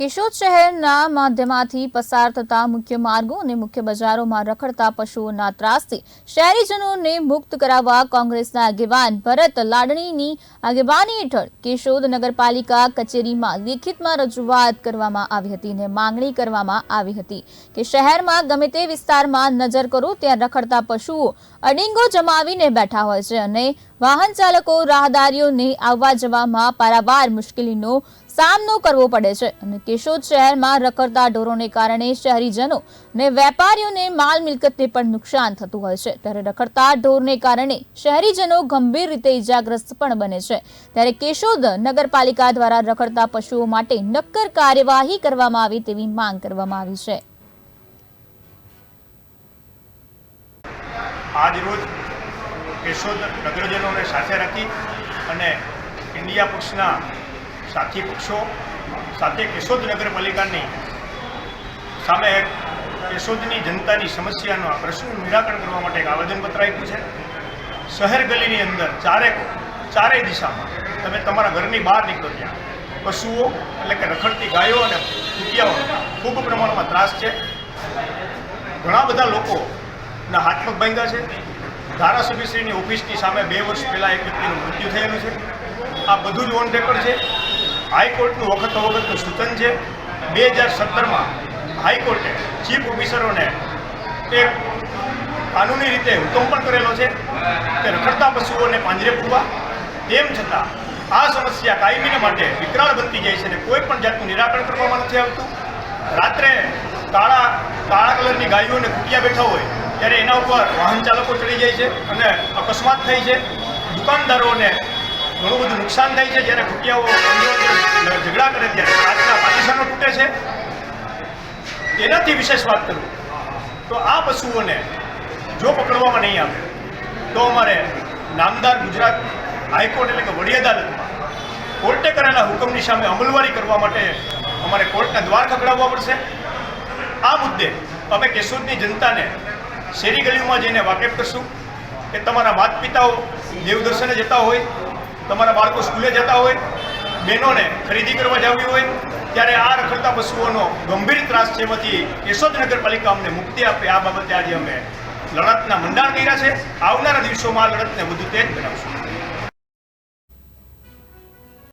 કેશોદ શહેરના માધ્યમાંથી પસાર થતા મુખ્ય માર્ગો અને મુખ્ય બજારોમાં રખડતા પશુઓના ત્રાસથી શહેરીજનોને મુક્ત કરાવવા કોંગ્રેસના આગેવાન ભરત લાડણીની આગેવાની હેઠળ કેશોદ નગરપાલિકા કચેરીમાં લેખિતમાં રજૂઆત કરવામાં આવી હતી અને માંગણી કરવામાં આવી હતી કે શહેરમાં ગમે તે વિસ્તારમાં નજર કરો, ત્યાં રખડતા પશુઓ અડિંગો જમાવીને બેઠા હોય છે અને વાહન ચાલકો રાહદારીઓને આવવા જવામાં પારાવાર મુશ્કેલીનો સામનો કરવો પડે છે અને કેશોદ શહેરમાં રખડતા ઢોરોને કારણે શહેરીજનો ને વેપારીઓને માલ મિલકતને પણ નુકસાન થતું હોય છે. ત્યારે રખડતા ઢોરને કારણે શહેરીજનો ગંભીર રીતે ઇજાગ્રસ્ત પણ બને છે. ત્યારે કેશોદ નગરપાલિકા દ્વારા રખડતા પશુઓ માટે નક્કર કાર્યવાહી કરવામાં આવે તેવી માંગ કરવામાં આવી છે. આજ રોજ કેશોદ નગરજનોને સાથે રાખી અને ઇન્ડિયા પક્ષના સાથી પક્ષો સાથે કેશોદ નગરપાલિકાની સામે કેશોદની જનતાની સમસ્યાનો પ્રશ્નનું નિરાકરણ કરવા માટે એક આવેદનપત્ર આપ્યું છે. શહેર ગલીની અંદર ચારે ચારેય દિશામાં તમે તમારા ઘરની બહાર નીકળો ત્યાં. પશુઓ એટલે કે રખડતી ગાયો અને કુટિયાઓ ખૂબ પ્રમાણમાં ત્રાસ છે. ઘણા બધા લોકોના હાથ પગ ભાંગ્યા છે. ધારાસભ્યશ્રીની ઓફિસની સામે બે વર્ષ પહેલાં એક વ્યક્તિનું મૃત્યુ થયેલું છે. આ બધું જ ઓન રેકોર્ડ છે. હાઈકોર્ટનું વખત અવગતનું સૂચન છે. બે હજાર સત્તરમાં હાઈકોર્ટે ચીફ ઓફિસરોને એક કાનૂની રીતે હુકમ પણ કરેલો છે કે રખડતા પશુઓને પાંજરે પૂરવા. તેમ છતાં આ સમસ્યા કાયમીને માટે વિકરાળ બનતી જાય છે અને કોઈ પણ જાતનું નિરાકરણ કરવામાં નથી આવતું. રાત્રે કાળા કાળા કલરની ગાયો અને કુટિયા બેઠા હોય ત્યારે એના ઉપર વાહન ચાલકો ચડી જાય છે અને અકસ્માત થાય છે. દુકાનદારોને ઘણું બધું નુકસાન થાય છે. જ્યારે અંદરો ઝઘડા કરે ત્યારે કાચના પાકિસ્તાનો તૂટે છે. એનાથી વિશેષ વાત કરું તો આ પશુઓને જો પકડવામાં નહીં આવે, તો અમારે નામદાર ગુજરાત હાઈકોર્ટ એટલે કે વડી અદાલતમાં કોર્ટે કરેલા હુકમની સામે અમલવારી કરવા માટે અમારે કોર્ટના દ્વાર ખખડાવવા પડશે. આ મુદ્દે અમે કેશોદની જનતાને શેરી ગલીઓમાં જઈને વાકેફ કરશું કે તમારા માતા પિતાઓ દેવદર્શને જતા હોય, તમારા બાળકો સ્કૂલે જતા હોય, બહેનોને ખરીદી કરવા જવી હોય, ત્યારે આ રખડતા પશુઓનો ગંભીર ત્રાસ છે એમાંથી કેશોદ નગરપાલિકા અમને મુક્તિ આપે. આ બાબતે આજે અમે લડતના મંડાણ કર્યા છે. આવનારા દિવસોમાં આ લડતને વધુ તેજ બનાવશું.